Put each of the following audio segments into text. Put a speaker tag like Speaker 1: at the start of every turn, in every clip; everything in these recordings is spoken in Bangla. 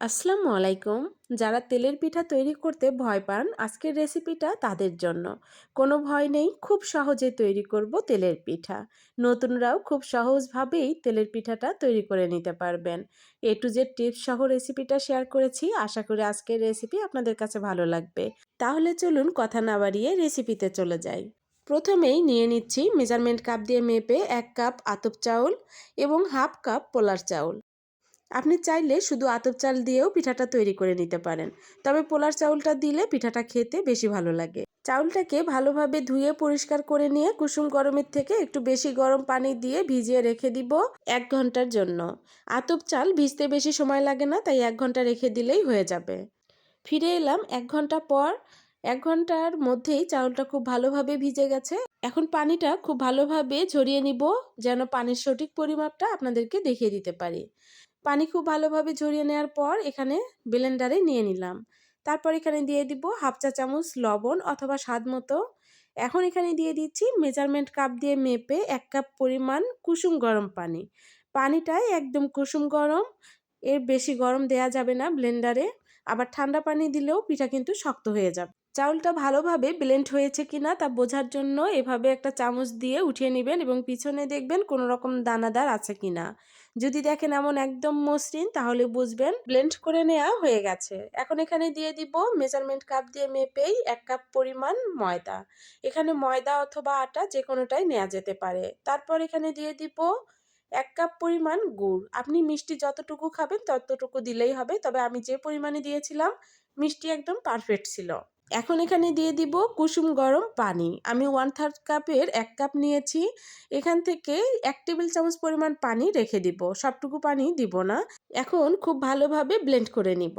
Speaker 1: আসসালামু আলাইকুম। যারা তেলের পিঠা তৈরি করতে ভয় পান, আজকের রেসিপিটা তাদের জন্য। কোনো ভয় নেই, খুব সহজে তৈরি করব তেলের পিঠা। নতুনরাও খুব সহজভাবেই তেলের পিঠাটা তৈরি করে নিতে পারবেন। এ টু জেড টিপস সহ রেসিপিটা শেয়ার করেছি। আশা করি আজকের রেসিপি আপনাদের কাছে ভালো লাগবে। তাহলে চলুন কথা না বাড়িয়ে রেসিপিতে চলে যাই। প্রথমেই নিয়ে নিচ্ছি মেজারমেন্ট কাপ দিয়ে মেপে এক কাপ আতপ চাউল এবং হাফ কাপ পোলার চাউল। আপনি চাইলে শুধু আতপ চাল দিয়েও পিঠাটা তৈরি করে নিতে পারেন। তবে পোলার চাউলটা দিলে পিঠাটা খেতে বেশি ভালো লাগে। চাউলটাকে ভালোভাবে ধুয়ে পরিষ্কার করে নিয়ে কুসুম গরমের থেকে একটু বেশি গরম পানি দিয়ে ভিজিয়ে রেখে দিব এক ঘণ্টার জন্য। আতপ চাল ভিজতে বেশি সময় লাগে না, তাই এক ঘণ্টা রেখে দিলেই হয়ে যাবে। ফিরে এলাম এক ঘণ্টা পর। এক ঘণ্টার মধ্যেই চাউলটা খুব ভালোভাবে ভিজে গেছে। এখন পানিটা খুব ভালোভাবে ঝরিয়ে নিব, যেন পানির সঠিক পরিমাপটা আপনাদেরকে দেখিয়ে দিতে পারি। পানি খুব ভালোভাবে ঝরিয়ে নেওয়ার পর এখানে ব্লেন্ডারে নিয়ে নিলাম। তারপর এখানে দিয়ে দিব হাফ চা চামচ লবণ অথবা স্বাদ মতো। এখন এখানে দিয়ে দিচ্ছি মেজারমেন্ট কাপ দিয়ে মেপে এক কাপ পরিমাণ কুসুম গরম পানি। পানিটাই একদম কুসুম গরম, এর বেশি গরম দেয়া যাবে না ব্লেন্ডারে আবার ঠান্ডা পানি দিলেও পিঠা কিন্তু শক্ত হয়ে যাবে। চাউলটা ভালোভাবে ব্লেন্ড হয়েছে কিনা তা বোঝার জন্য এভাবে একটা চামচ দিয়ে উঠিয়ে নেবেন এবং পিছনে দেখবেন কোনো রকম দানাদার আছে কিনা। যদি দেখেন এমন একদম মসৃণ, তাহলে বুঝবেন ব্লেন্ড করে নেওয়া হয়ে গেছে। এখন এখানে দিয়ে দিব মেজারমেন্ট কাপ দিয়ে মেপেই এক কাপ পরিমাণ ময়দা। এখানে ময়দা অথবা আটা যে কোনোটাই নেওয়া যেতে পারে। তারপর এখানে দিয়ে দিব এক কাপ পরিমাণ গুড়। আপনি মিষ্টি যতটুকু খাবেন ততটুকু দিলেই হবে, তবে আমি যে পরিমাণে দিয়েছিলাম, মিষ্টি একদম পারফেক্ট ছিল। এখন এখানে দিয়ে দিব কুসুম গরম পানি। আমি ওয়ান থার্ড কাপের এক কাপ নিয়েছি। এখান থেকে এক টেবিল চামচ পরিমাণ পানি রেখে দিব। সবটুকু পানি দিব না। এখন খুব ভালোভাবে ব্লেন্ড করে নিব।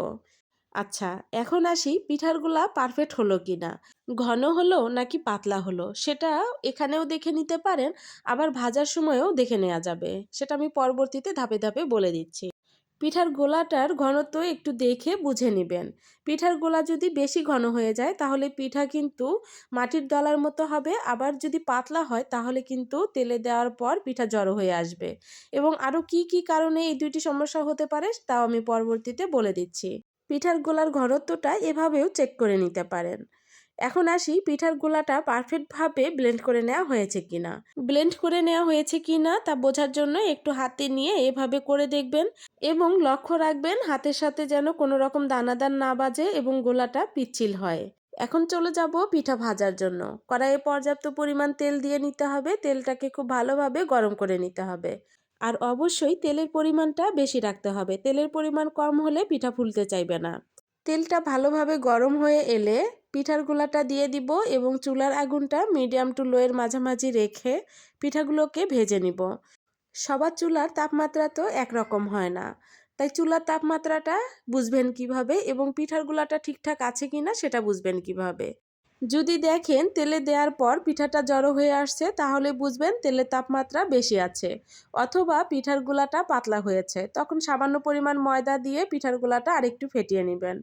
Speaker 1: আচ্ছা এখন আসি পিঠারগুলা পারফেক্ট হলো কি না ঘন হলো নাকি পাতলা হলো? সেটা এখানেও দেখে নিতে পারেন, আবার ভাজার সময়ও দেখে নেওয়া যাবে। সেটা আমি পরবর্তীতে ধাপে ধাপে বলে দিচ্ছি। পিঠার গোলাটার ঘনত্ব একটু দেখে বুঝে নেবেন। পিঠার গোলা যদি বেশি ঘন হয়ে যায়, তাহলে পিঠা কিন্তু মাটির দলার মতো হবে। আবার যদি পাতলা হয়, তাহলে কিন্তু তেলে দেওয়ার পর পিঠা জড়ো হয়ে আসবে। এবং আরও কি কি কারণে এই দুইটি সমস্যা হতে পারে, তাও আমি পরবর্তীতে বলে দিচ্ছি। পিঠার গোলার ঘনত্বটা এভাবেও চেক করে নিতে পারেন। এখন আসি পিঠার গোলাটা পারফেক্টভাবে ব্লেন্ড করে নেওয়া হয়েছে কিনা। ব্লেন্ড করে নেওয়া হয়েছে কিনা তা বোঝার জন্য একটু হাতে নিয়ে এভাবে করে দেখবেন এবং লক্ষ্য রাখবেন হাতের সাথে যেন কোনো রকম দানাদার না বাজে এবং গোলাটা পিচ্ছিল হয়। এখন চলে যাব পিঠা ভাজার জন্য। কড়াইয়ে পর্যাপ্ত পরিমাণ তেল দিয়ে নিতে হবে। তেলটাকে খুব ভালোভাবে গরম করে নিতে হবে। আর অবশ্যই তেলের পরিমাণটা বেশি রাখতে হবে। তেলের পরিমাণ কম হলে পিঠা ফুলতে চাইবে না। তেলটা ভালোভাবে গরম হয়ে এলে পিঠার গোলাটা দিয়ে দিব এবং চুলার আগুনটা মিডিয়াম টু লোয়ের মাঝামাঝি রেখে পিঠাগুলোকে ভেজে নিব। সবার চুলার তাপমাত্রা তো একরকম হয় না। তাই চুলার তাপমাত্রাটা বুঝবেন কীভাবে এবং পিঠার গোলাটা ঠিকঠাক আছে কিনা সেটা বুঝবেন কীভাবে। যদি দেখেন তেলে দেওয়ার পর পিঠাটা জড়ো হয়ে আসছে, তাহলে বুঝবেন তেলের তাপমাত্রা বেশি আছে অথবা পিঠার গোলাটা পাতলা হয়েছে। তখন সামান্য পরিমাণ ময়দা দিয়ে পিঠার গোলাটা আরেকটু ফেটিয়ে নেবেন।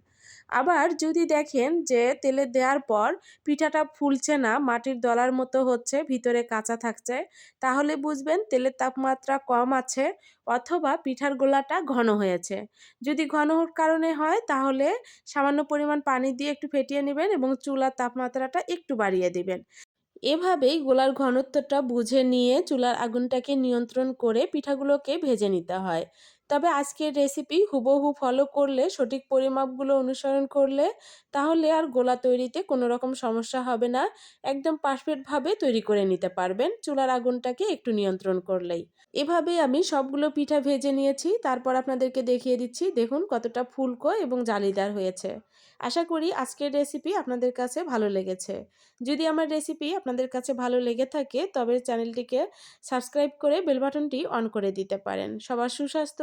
Speaker 1: আবার যদি দেখেন যে তেলে দেওয়ার পর পিঠাটা ফুলছে না, মাটির দলার মতো হচ্ছে, ভিতরে কাঁচা থাকছে, তাহলে বুঝবেন তেলের তাপমাত্রা কম আছে অথবা পিঠার গোলাটা ঘন হয়েছে। যদি ঘন কারণে হয়, তাহলে সামান্য পরিমাণ পানি দিয়ে একটু ফেটিয়ে নেবেন এবং চুলার তাপমাত্রাটা একটু বাড়িয়ে দিবেন। এভাবেই গোলার ঘনত্বটা বুঝে নিয়ে চুলার আগুনটাকে নিয়ন্ত্রণ করে পিঠাগুলোকে ভেজে নিতে হয়। তবে আজকের রেসিপি হুবহু ফলো করলে, সঠিক পরিমাপগুলো অনুসরণ করলে, তাহলে আর গোলা তৈরিতে কোনো রকম সমস্যা হবে না। একদম পারফেক্টভাবে তৈরি করে নিতে পারবেন। চুলার আগুনটাকে একটু নিয়ন্ত্রণ করলেই। এভাবেই আমি সবগুলো পিঠা ভেজে নিয়েছি। তারপর আপনাদেরকে দেখিয়ে দিচ্ছি। দেখুন কতটা ফুলকো এবং জালিদার হয়েছে। আশা করি আজকের রেসিপি আপনাদের কাছে ভালো লেগেছে। যদি আমার রেসিপি আপনাদের কাছে ভালো লেগে থাকে, তবে চ্যানেলটিকে সাবস্ক্রাইব করে বেল বাটনটি অন করে দিতে পারেন। সবার সুস্বাস্থ্য